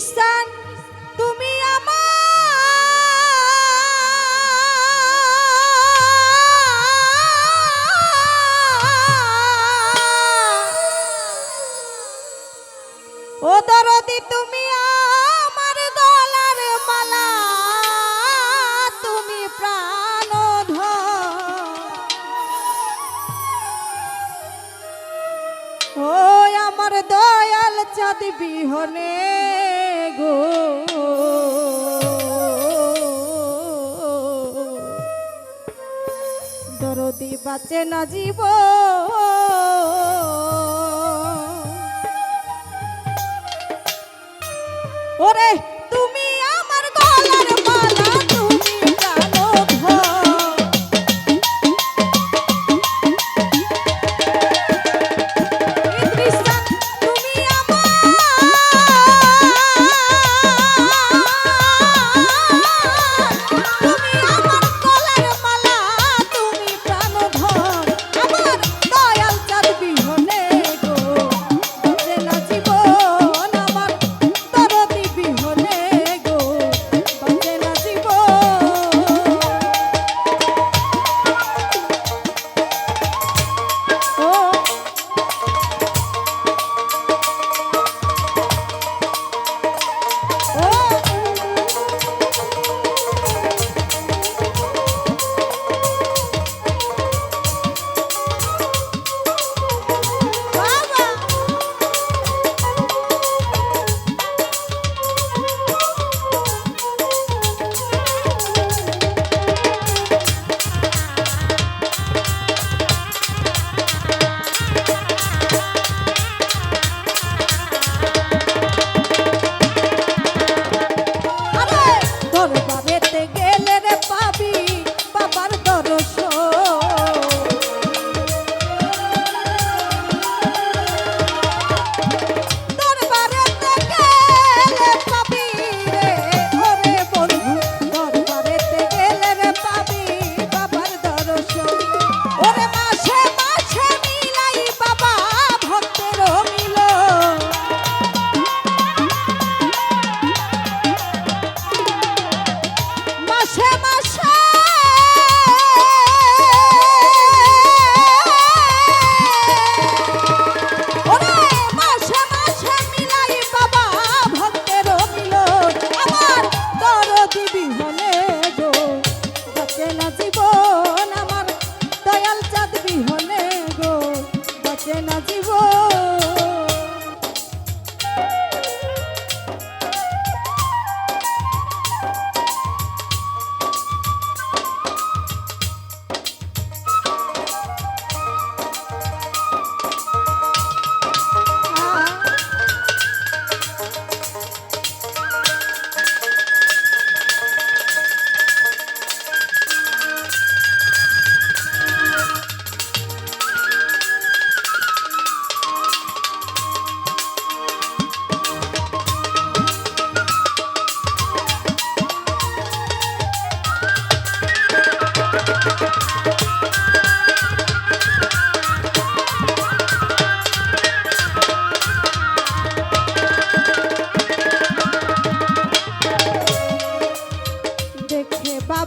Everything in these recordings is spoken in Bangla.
খ্রিস্টান, তুমি আমার। ও তুমি আমার গলার মালা। তুমি প্রাণ ও আমার দয়াল চাঁদ বিহনে। বাঁচে না জীব। ওরে!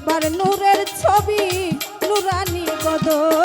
বাবার নূরের ছবি নুরানি বদল।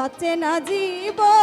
বাঁচে না জীবন